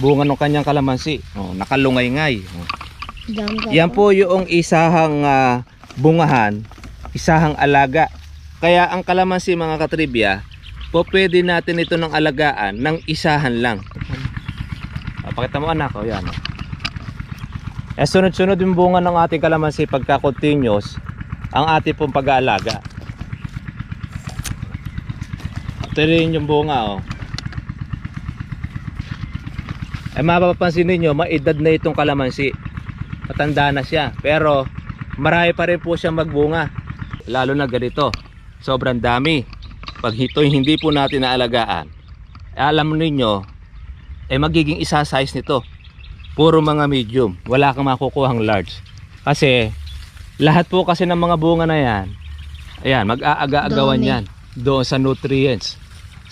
bunga ng kanyang kalamansi. Oh, nakalungay-ngay. Oh. Yan po yung isahang ah, bungahan, isahang alaga. Kaya ang kalamansi mga katribya, po pwede natin ito ng alagaan ng isahan lang. Ah, Pakita mo anak, oh yan. oh. Eh, sunod-sunod yung bunga ng ating kalamansi pagka continuous ang ating pong pag-aalaga. Ito rin yung bunga oh. Eh mapapansin ninyo, maedad na itong kalamansi. Matanda na siya. Pero marami pa rin po siya magbunga. Lalo na ganito. Sobrang dami. Pag ito hindi po natin naalagaan alam ninyo eh magiging isa size nito. Puro mga medium. Wala kang makukuhang large. Kasi lahat po kasi ng mga bunga na yan ayan mag-aaga-agawan yan. Doon sa nutrients.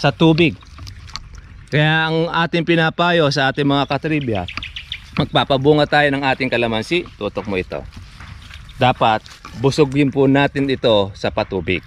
Sa tubig kaya ang ating pinapayo sa ating mga katribya magpapabunga tayo ng ating kalamansi, tutok mo ito. Dapat busogin po natin ito sa patubig.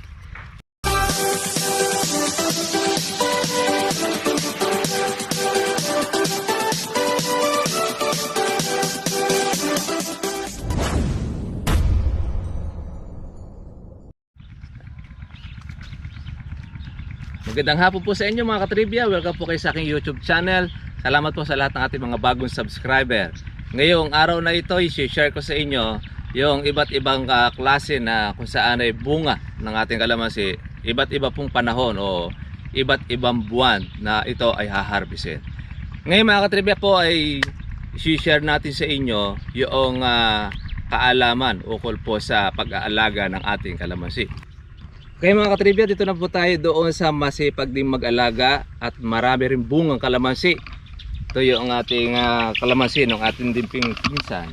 Magandang hapon po sa inyo mga katribya. Welcome po kayo sa aking YouTube channel. Salamat po sa lahat ng ating mga bagong subscriber. Ngayong araw na ito, i-share ko sa inyo yung iba't ibang ah, klase na kung saan ay bunga ng ating kalamansi. Iba't iba pong panahon o iba't ibang buwan na ito ay haharbisin. Ngayon mga katribya po ay i-share natin sa inyo yung ah, kaalaman ukol po sa pag-aalaga ng ating kalamansi. Kaya mga katribya, dito na po tayo doon sa masipag din mag-alaga at marami rin bungang kalamansi. Ito yung ating ah, kalamansi ng ating dimping pinsan.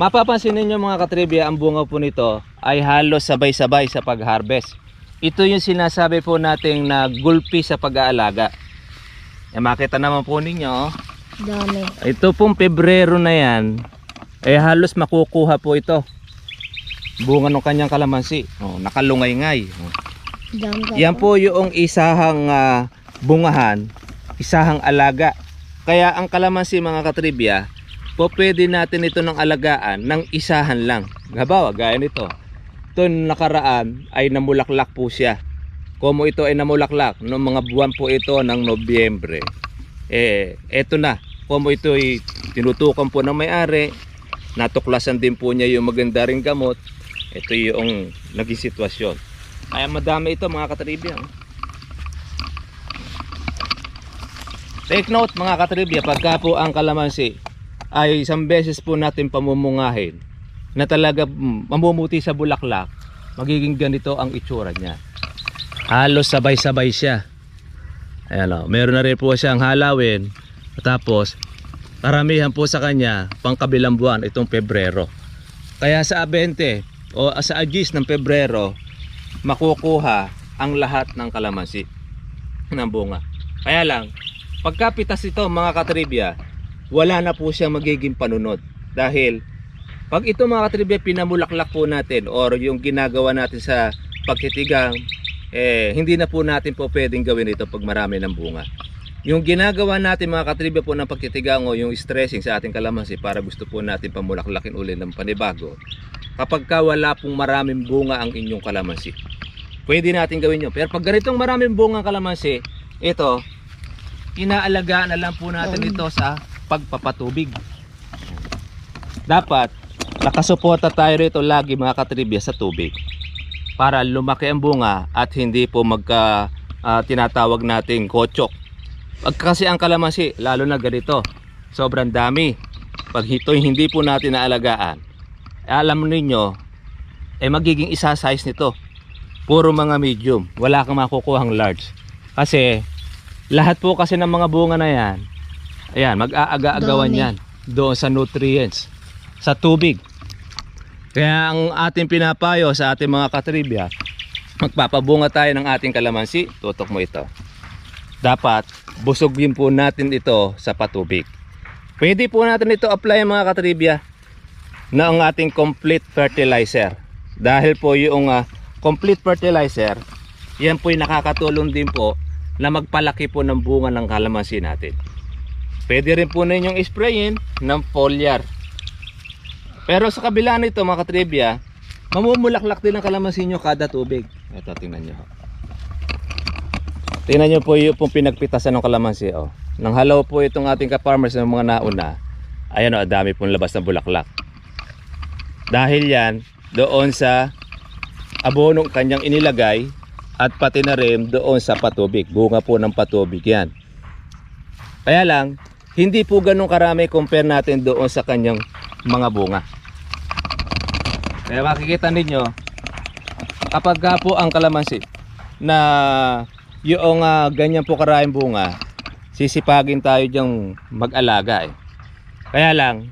Mapapansin ninyo mga katribya, ang bunga po nito ay halos sabay-sabay sa pag-harvest. Ito yung sinasabi po nating na gulpi sa pag-aalaga. E, makita naman po ninyo, oh. Dami. ito pong Pebrero na yan, eh halos makukuha po ito. Bunga ng kanyang kalamansi. Oh, nakalungay-ngay. Oh. Yan po yung isahang ah, bungahan, isahang alaga. Kaya ang kalamansi mga katribya, po pwede natin ito ng alagaan ng isahan lang. Habawa, gaya nito. Ito nakaraan ay namulaklak po siya. Como ito ay namulaklak, noong mga buwan po ito ng Nobyembre. Eh, eto na. Como ito ay tinutukan po ng may-ari, natuklasan din po niya yung maganda ring gamot. Ito yung naging sitwasyon. Kaya madami ito mga katribya. Take note mga katribya, pagka po ang kalamansi ay isang beses po natin pamumungahin na talaga mm, mamumuti sa bulaklak, magiging ganito ang itsura niya. Halos sabay-sabay siya. Ayan o, meron na rin po siyang halawin. Tapos, karamihan po sa kanya, pangkabilang buwan, itong Pebrero. Kaya sa 20 o sa agis ng Pebrero, makukuha ang lahat ng kalamansi ng bunga. Kaya lang, pagkapitas ito mga katribya, wala na po siyang magiging panunod. Dahil, pag ito mga katribya pinamulaklak po natin or yung ginagawa natin sa pagtitigang, eh, hindi na po natin po pwedeng gawin ito pag marami ng bunga. Yung ginagawa natin mga katribya po ng pagtitigang o yung stressing sa ating kalamansi para gusto po natin pamulaklakin uli ng panibago, kapag ka wala pong maraming bunga ang inyong kalamansi, pwede natin gawin yun. Pero pag ganitong maraming bunga ang kalamansi, ito, inaalagaan na lang po natin ito sa pagpapatubig. Dapat, nakasuporta tayo rito lagi mga katribya sa tubig para lumaki ang bunga at hindi po magka ah, tinatawag nating kochok. Pag kasi ang kalamansi, lalo na ganito, sobrang dami. Pag ito hindi po natin naalagaan, alam ninyo, eh magiging isa size nito. Puro mga medium, wala kang makukuhang large. Kasi lahat po kasi ng mga bunga na yan, ayan, mag-aaga-agawan yan doon sa nutrients, sa tubig. Kaya ang ating pinapayo sa ating mga katribya, magpapabunga tayo ng ating kalamansi, tutok mo ito. Dapat busogin po natin ito sa patubig. Pwede po natin ito apply mga katribya ang ating complete fertilizer. Dahil po yung ah, complete fertilizer, yan po nakakatulong din po na magpalaki po ng bunga ng kalamansi natin. Pwede rin po ninyong sprayin ng foliar. Pero sa kabila nito mga katribya, mamumulaklak din ang kalamansi nyo kada tubig. Ito, tingnan nyo. Tingnan nyo po yung pong pinagpitasan ng kalamansi. Oh. Nang halaw po itong ating ka-farmers ng mga nauna, ayan o, dami pong labas ng bulaklak. Dahil yan, doon sa abonong kanyang inilagay at pati na rin doon sa patubig. Bunga po ng patubig yan. Kaya lang, hindi po ganun karami compare natin doon sa kanyang mga bunga. Kaya makikita ninyo, kapag ka po ang kalamansi na yung ah, ganyan po karaming bunga, sisipagin tayo diyang mag-alaga eh. Kaya lang,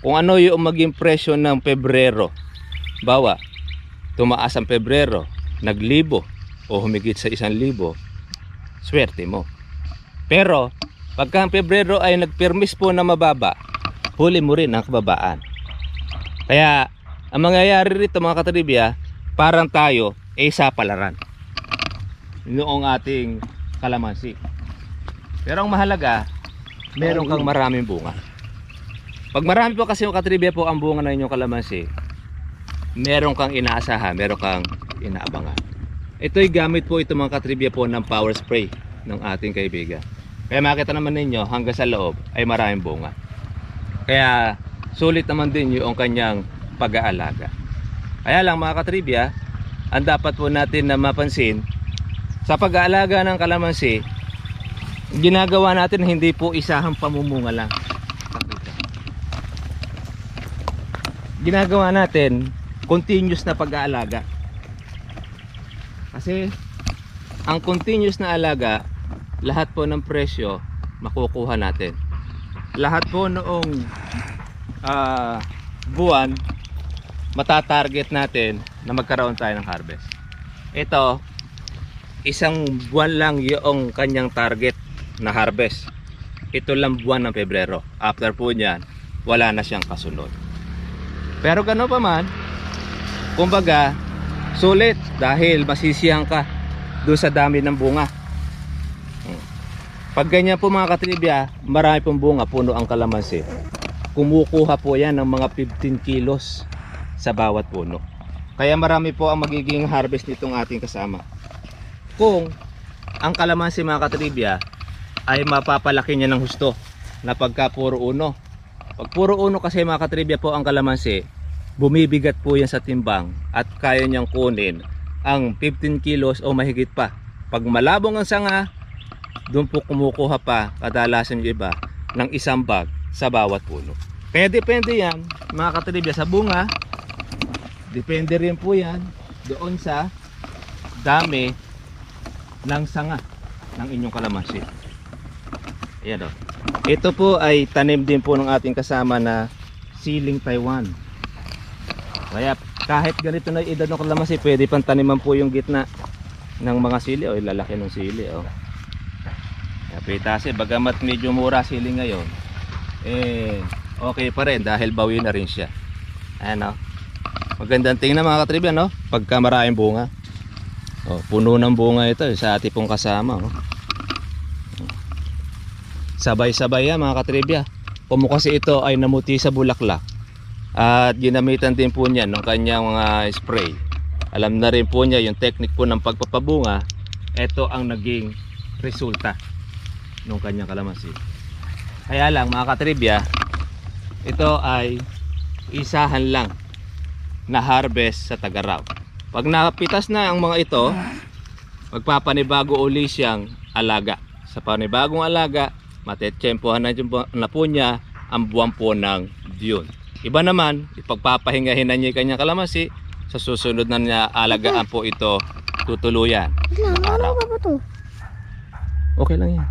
kung ano yung maging presyo ng Pebrero, bawa, tumaas ang Pebrero, naglibo o humigit sa isang libo, swerte mo. Pero, pagka ang Pebrero ay nagpermis po na mababa, huli mo rin ang kababaan. Kaya, ang mangyayari rito mga katribya, parang tayo ay sa palaran. Noong ating kalamansi. Pero ang mahalaga, meron kang maraming bunga. Pag marami po kasi yung katribya po ang bunga ng inyong kalamansi, meron kang inaasahan, meron kang inaabangan. Ito'y gamit po ito mga katribya po ng power spray ng ating kaibigan. Kaya makita naman ninyo hanggang sa loob ay maraming bunga. Kaya sulit naman din yung kanyang pag-aalaga. Kaya lang mga katribya, ang dapat po natin na mapansin sa pag-aalaga ng kalamansi, ginagawa natin hindi po isahang pamumunga lang. Ginagawa natin continuous na pag-aalaga. Kasi ang continuous na alaga, lahat po ng presyo makukuha natin. Lahat po noong ah, buwan matatarget natin na magkaroon tayo ng harvest. Ito, isang buwan lang yung kanyang target na harvest. Ito lang buwan ng Pebrero. After po niyan, wala na siyang kasunod. Pero gano'n pa man, kumbaga, sulit dahil masisiyang ka doon sa dami ng bunga. Pag ganyan po mga katribya, marami pong bunga, puno ang kalamansi. Kumukuha po yan ng mga 15 kilos sa bawat puno. Kaya marami po ang magiging harvest nitong ating kasama. Kung ang kalamansi mga katribya ay mapapalaki niya ng husto na pagka puro uno. Pag puro uno kasi mga katribya po ang kalamansi, bumibigat po yan sa timbang at kaya niyang kunin ang 15 kilos o mahigit pa. Pag malabong ang sanga, doon po kumukuha pa kadalasan yung iba ng isang bag sa bawat puno. Kaya depende yan mga katribya sa bunga, depende rin po yan doon sa dami ng sanga ng inyong kalamansi. Ayan o. Ito po ay tanim din po ng ating kasama na siling Taiwan. Kaya kahit ganito na edad ng kalamansi, pwede pang taniman po yung gitna ng mga sili o ilalaki ng sili o. Kaya pitase, bagamat medyo mura sili ngayon, eh okay pa rin dahil bawi na rin siya. Ayan o. Magandang tingnan mga katribyan no, pagka maraming bunga. Oh, puno ng bunga ito eh, sa ating pong kasama. Oh. Sabay-sabay yan mga katribya. Kung kasi ito ay namuti sa bulaklak at ginamitan din po niya ng kanyang mga spray. Alam na rin po niya yung technique po ng pagpapabunga. Ito ang naging resulta ng kanyang kalamansi. Kaya lang mga katribya, ito ay isahan lang na harvest sa Tagaraw. Pag napitas na ang mga ito, magpapanibago uli siyang alaga. Sa panibagong alaga, matetsyempohan na, na po niya ang buwan po ng June. Iba naman, ipagpapahingahin na niya yung kanyang kalamansi, sa susunod na niya alagaan po ito tutuluyan. Araw. ano ba to? Okay lang yan.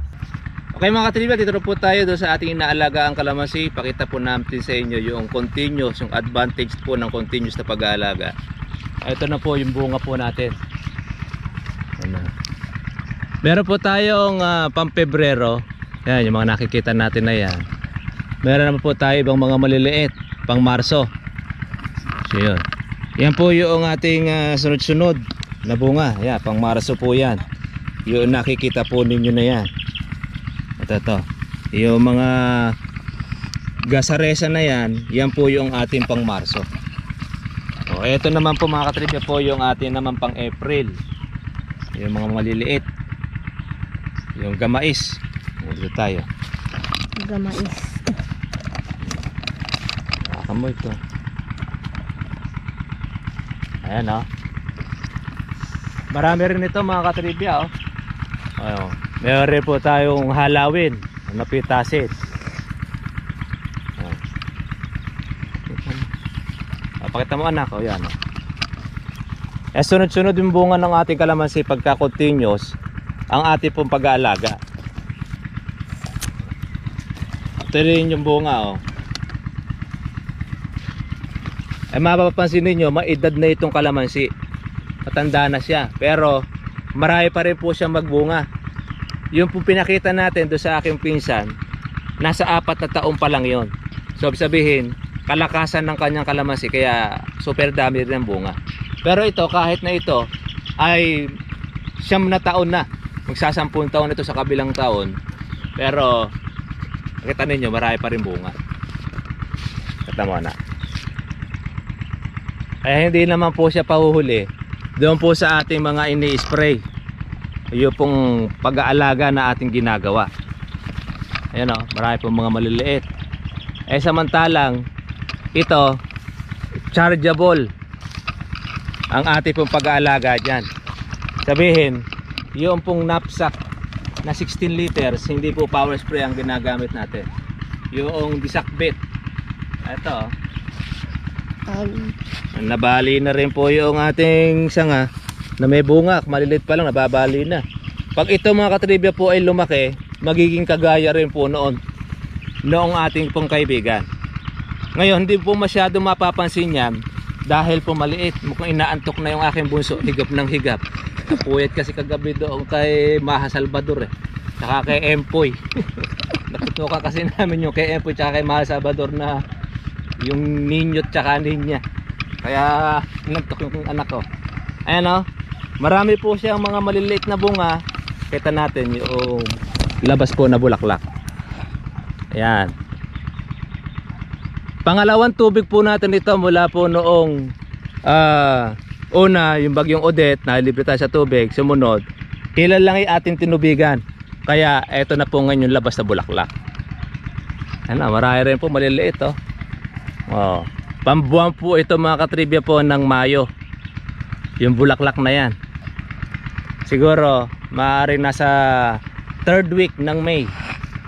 Okay mga katribya, dito na po tayo doon sa ating inaalaga ang kalamansi. Pakita po natin sa inyo yung continuous, yung advantage po ng continuous na pag-aalaga. Ito na po yung bunga po natin. Ano. Meron po tayong uh, pampebrero. Yan, yung mga nakikita natin na yan. Meron naman po tayo ibang mga maliliit, pang Marso. So yun. Yan po yung ating ah, sunod-sunod na bunga. Yan, pang Marso po yan. Yung nakikita po ninyo na yan. Ito, ito. Yung mga gasaresa na yan, yan po yung ating pang Marso. O, eto naman po mga katribya po yung ating naman pang April. Yung mga maliliit. Yung gamais. Dito tayo. Gamais. Baka mo ito. Ayan o. Marami rin ito mga katribya o. Ayun. Meron rin po tayong halawin. Napitasin. Ayan. Ah, Pakita mo anak o yan o. Eh sunod-sunod yung bunga ng ating kalamansi pagka continuous ang ating pong pag-aalaga. Ito rin yung bunga oh. Eh mapapansin ninyo, maedad na itong kalamansi. Matanda na siya. Pero marami pa rin po siyang magbunga. Yung po pinakita natin doon sa aking pinsan, nasa apat na taon pa lang yon. So sabihin, kalakasan ng kanyang kalamansi kaya super dami rin ang bunga. Pero ito, kahit na ito, ay siyam na taon na. Magsasampung taon ito sa kabilang taon. Pero, nakita ninyo, marami pa rin bunga. Kita mo na. Kaya hindi naman po siya pahuhuli doon po sa ating mga ini-spray. Yung pong pag-aalaga na ating ginagawa. Ayan o, marami pong mga maliliit. Eh samantalang, ito, chargeable ang ating pong pag-aalaga dyan. Sabihin, yung pong knapsack na 16 liters, hindi po power spray ang ginagamit natin. Yung disakbit. Ito, Ag. nabali na rin po yung ating sanga na may bunga. Malilit pa lang, nababali na. Pag ito mga katribya po ay lumaki, magiging kagaya rin po noon. Noong ating pong kaibigan. Ngayon, hindi po masyado mapapansin yan dahil po maliit. Mukhang inaantok na yung aking bunso, higap ng higap. Napuyat kasi kagabi doon kay Maha Salvador eh. Saka kay Empoy. Natutukan kasi namin yung kay Empoy tsaka kay Maha Salvador na yung ninyo tsaka ninya. Kaya nantok yung anak ko. Ayan o. Marami po siyang mga maliliit na bunga. Kita natin yung labas po na bulaklak. Ayan. Pangalawang tubig po natin ito mula po noong ah, una yung bagyong Odette na libre tayo sa tubig. Sumunod, kailan lang yung ating tinubigan. Kaya eto na po ngayon yung labas na bulaklak. Ano, marami rin po maliliit oh. Oh. Pambuwan po ito mga katribya po ng Mayo. Yung bulaklak na yan. Siguro maaaring nasa third week ng May.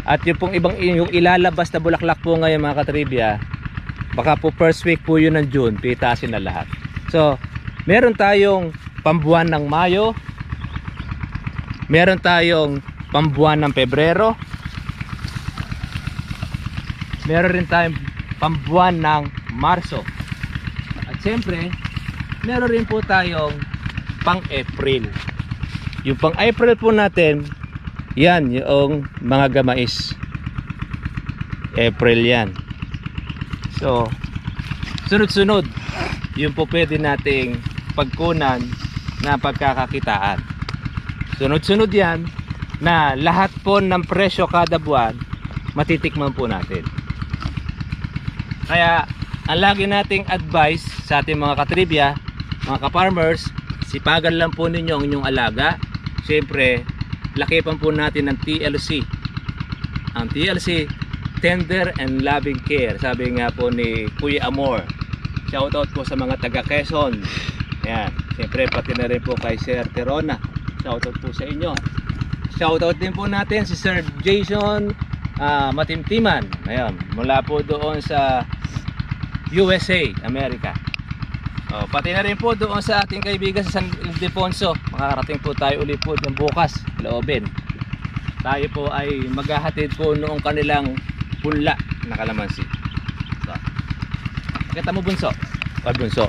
At yung pong ibang yung ilalabas na bulaklak po ngayon mga katribya, baka po first week po yun ng June, pitasin na lahat. So, meron tayong pambuwan ng Mayo, meron tayong pambuwan ng Pebrero, meron rin tayong pambuwan ng Marso. At siyempre, meron rin po tayong pang-April. Yung pang-April po natin, yan, yung mga gamais. April yan. So, sunod-sunod, yun po pwede nating pagkunan na pagkakakitaan. Sunod-sunod yan na lahat po ng presyo kada buwan matitikman po natin. Kaya, ang lagi nating advice sa ating mga katribya, mga ka-farmers, sipagan lang po ninyo ang inyong alaga. Siyempre, lakipan po natin ng TLC. Ang TLC, Tender and Loving Care. Sabi nga po ni Kuya Amor. Shoutout po sa mga taga Quezon. Yan. Siyempre, pati na rin po kay Sir Terona. Shoutout po sa inyo. Shoutout din po natin si Sir Jason ah, Matimtiman. Ayun, mula po doon sa USA, America. Oh, pati na rin po doon sa ating kaibigan sa San Ildefonso. Makakarating po tayo ulit po ng bukas, loobin. Tayo po ay maghahatid po noong kanilang punla na kalamansi. So, kita mo bunso? Pag bunso.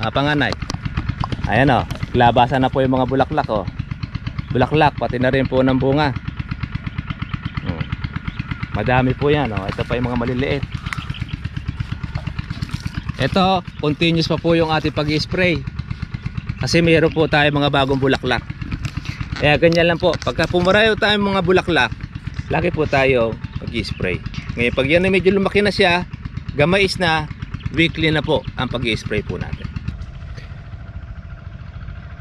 Ah, panganay. Ayan oh, labasan na po yung mga bulaklak oh. Bulaklak, pati na rin po ng bunga. Hmm. Madami po yan oh. Ito pa yung mga maliliit. Ito, continuous pa po yung ating pag-spray. Kasi mayroon po tayo mga bagong bulaklak. Kaya ganyan lang po. Pagka pumarayo tayo mga bulaklak, lagi po tayo pag-spray. Ngayon, pag yan ay medyo lumaki na siya, gamais na, weekly na po ang pag-spray po natin.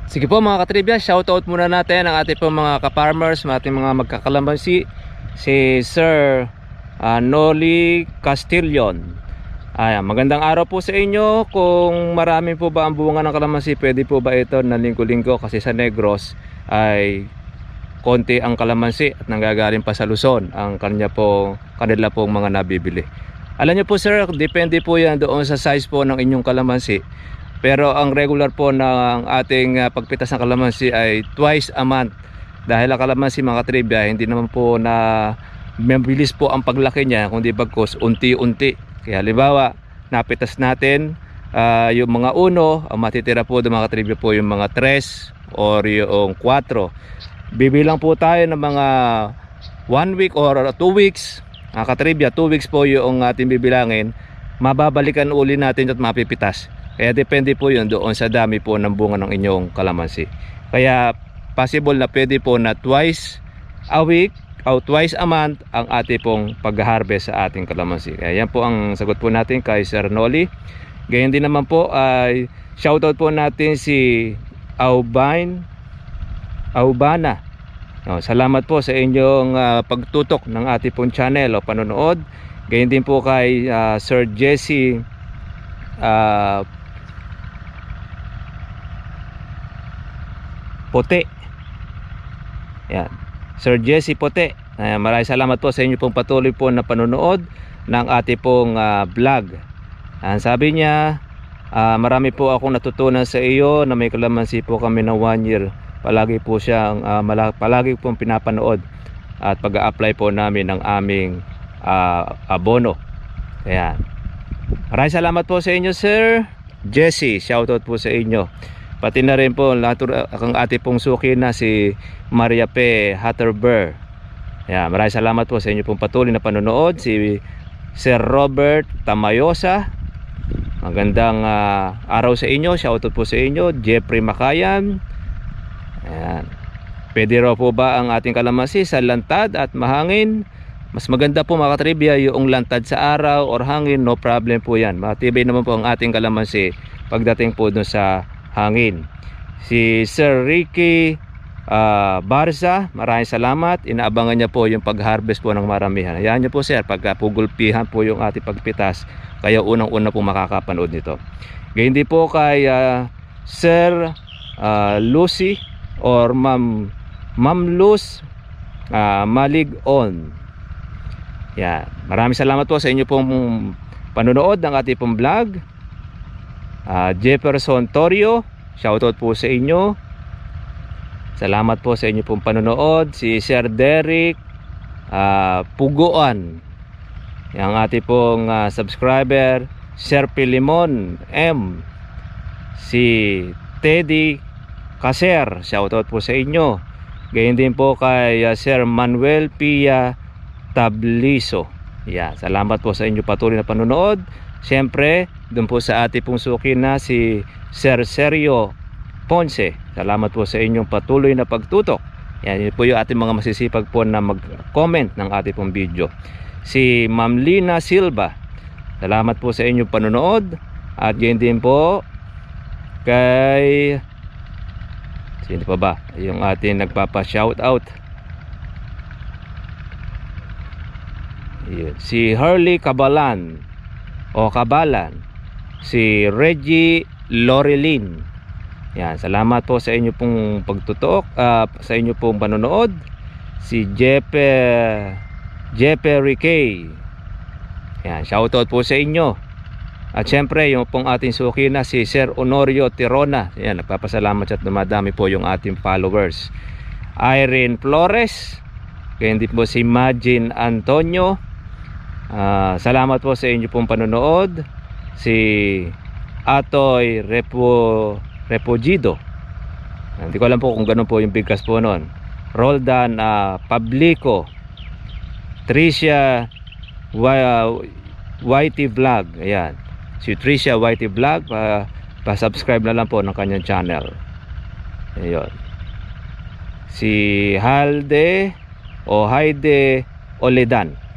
Sige po mga katribya, shoutout muna natin ang ating pong mga ka-farmers, ating mga magkakalamansi, si Sir ah, Noli Castillon. Ayan, magandang araw po sa inyo. Kung marami po ba ang bunga ng kalamansi, pwede po ba ito na linggo-linggo kasi sa Negros ay konti ang kalamansi at nanggagaling pa sa Luzon ang kanya po, kanila pong mga nabibili. Alam niyo po sir, depende po yan doon sa size po ng inyong kalamansi. Pero ang regular po ng ating ah, pagpitas ng kalamansi ay twice a month. Dahil ang kalamansi mga trivia, hindi naman po na mabilis po ang paglaki niya, kundi bagkos unti-unti. Kaya halimbawa, napitas natin ah, yung mga uno, ang matitira po doon mga trivia po yung mga tres or yung 4. Bibilang po tayo ng mga 1 week or 2 weeks. Mga katribya, 2 weeks po yung ating bibilangin. Mababalikan uli natin at mapipitas. Kaya depende po yun doon sa dami po ng bunga ng inyong kalamansi. Kaya possible na pwede po na twice a week o twice a month ang ating pong pag-harvest sa ating kalamansi. Kaya yan po ang sagot po natin kay Sir Noli. Ganyan din naman po ay shoutout po natin si Aubine Aubana. No, salamat po sa inyong ah, pagtutok ng ating pong channel o panonood. Ganyan din po kay ah, Sir Jesse ah, Pote. Yan. Sir Jesse Pote. Uh, maraming salamat po sa inyo pong patuloy po na panonood ng ating pong ah, vlog. Ang sabi niya, ah, marami po akong natutunan sa iyo na may kalamansi po kami na one year. Palagi po siyang mala- palagi pong pinapanood at pag-a-apply po namin ng aming ah, abono. Ayan. Maraming salamat po sa inyo, Sir Jesse. Shoutout po sa inyo. Pati na rin po ang ating pong suki na si Maria P. Hatterber. Ayan, maraming salamat po sa inyo pong patuloy na panonood. Si Sir Robert Tamayosa. Magandang ah, araw sa inyo. Shoutout po sa inyo. Jeffrey Makayan. Ayan. Pwede raw po ba ang ating kalamansi sa lantad at mahangin? Mas maganda po mga katribya yung lantad sa araw or hangin, no problem po yan. Matibay naman po ang ating kalamansi pagdating po dun sa hangin. Si Sir Ricky ah, Barza, maraming salamat. Inaabangan niya po yung pag-harvest po ng maramihan. Ayan niyo po sir, pagka pugulpihan po yung ating pagpitas, kaya unang-una po makakapanood nito. Gayun din po kay ah, Sir ah, Lucy or Ma'am Ma'am Luz ah, Malig On. Yan. Maraming salamat po sa inyo pong panonood ng ating pong vlog. Ah, Jefferson Torio, shoutout po sa inyo. Salamat po sa inyo pong panonood. Si Sir Derek ah, Puguan. Yang ating pong ah, subscriber, Sir Pilimon M. Si Teddy Kaser, shoutout po sa inyo. Gayon din po kay ah, Sir Manuel Pia Tabliso. Yeah, salamat po sa inyo patuloy na panonood. Siyempre, doon po sa ating pong suki na si Sir Sergio Ponce. Salamat po sa inyong patuloy na pagtutok. Yan, yun po yung ating mga masisipag po na mag-comment ng ating pong video. Si Ma'am Lina Silva. Salamat po sa inyong panonood. At yun din po kay sino pa ba? Yung ating nagpapa-shoutout. Yun. Si Harley Cabalan o Kabalan. Si Reggie Lorelin. Yan, salamat po sa inyo pong pagtutok, ah, sa inyo pong panonood. Si Jeppe Jeppe Riquet. Yan, shoutout po sa inyo. At syempre, yung pong ating suki na si Sir Honorio Tirona. Yan, nagpapasalamat at dumadami po yung ating followers. Irene Flores. Kaya din po si Majin Antonio. Ah, salamat po sa inyo pong panonood. Si Atoy Repo Repogido. Hindi ko alam po kung ganun po yung bigkas po noon. Roldan ah, Pablico. Tricia Wa- YT Vlog. Ayan. Si Tricia YT Vlog. Pa, pa-subscribe na lang po ng kanyang channel. Ayun. Si Halde o Haide Oledan.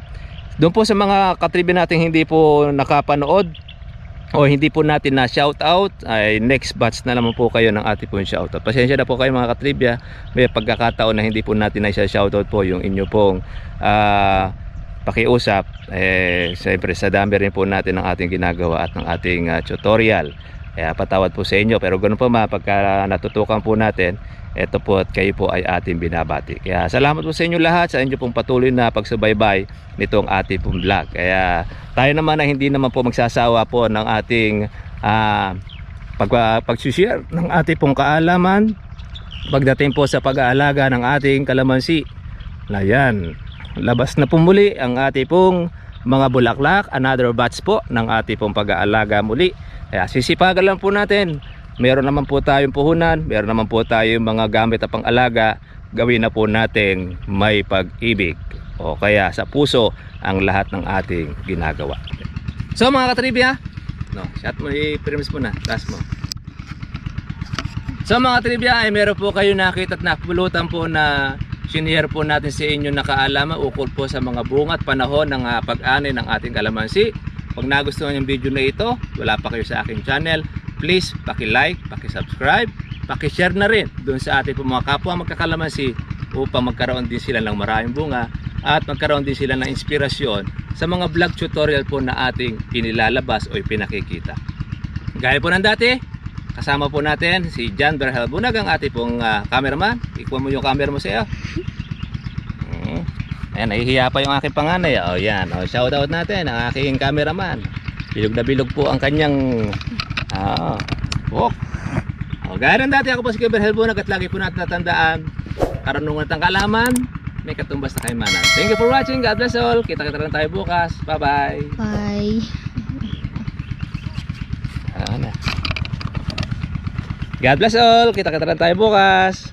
Doon po sa mga katribe natin hindi po nakapanood o hindi po natin na shout out ay next batch na naman po kayo ng ating pong shout out. Pasensya na po kayo mga katribya, may pagkakataon na hindi po natin na shout out po yung inyo pong ah, pakiusap eh siyempre sa dami rin po natin ng ating ginagawa at ng ating ah, tutorial. Kaya patawad po sa inyo pero ganoon po ma pagka natutukan po natin ito po at kayo po ay ating binabati. Kaya salamat po sa inyo lahat sa inyo pong patuloy na pagsubaybay nitong ating pong vlog. Kaya tayo naman ay hindi naman po magsasawa po ng ating ah, pag, pag-share ng ating pong kaalaman pagdating po sa pag-aalaga ng ating kalamansi. Ayan, labas na po muli ang ating pong mga bulaklak, another batch po ng ating pong pag-aalaga muli. Kaya sisipagan lang po natin. Meron naman po tayong puhunan, meron naman po tayong mga gamit at pang-alaga. Gawin na po natin may pag-ibig. O kaya sa puso ang lahat ng ating ginagawa. So mga katribya, no, shot mo, i-premise mo na, mo. So mga trivia ay meron po kayo nakita at napulutan po na sinihare po natin sa inyo na kaalaman ukol po sa mga bunga at panahon ng ah, pag-ani ng ating kalamansi. Pag nagustuhan yung video na ito, wala pa kayo sa aking channel, please paki-like, paki-subscribe, paki-share na rin doon sa ating mga kapwa magkakalamansi upang magkaroon din sila ng maraming bunga at magkaroon din sila ng inspirasyon sa mga vlog tutorial po na ating inilalabas o ipinakikita. Gaya po ng dati, kasama po natin si John Berhel Bunag, ang ating pong ah, cameraman. Ikuha mo yung camera mo sa iyo. Ayan, nahihiya pa yung aking panganay. O yan, o, shout out natin ang aking cameraman. Bilog na bilog po ang kanyang ah, walk. O, gaya ng dati ako po si Berhel Bunag at lagi po natin natandaan karunungan at ang kalaman may katumbas na kaimanan. Thank you for watching. God bless all. Kita-kita lang tayo bukas. Bye-bye. Bye. Na. God bless all. Kita-kita lang tayo bukas.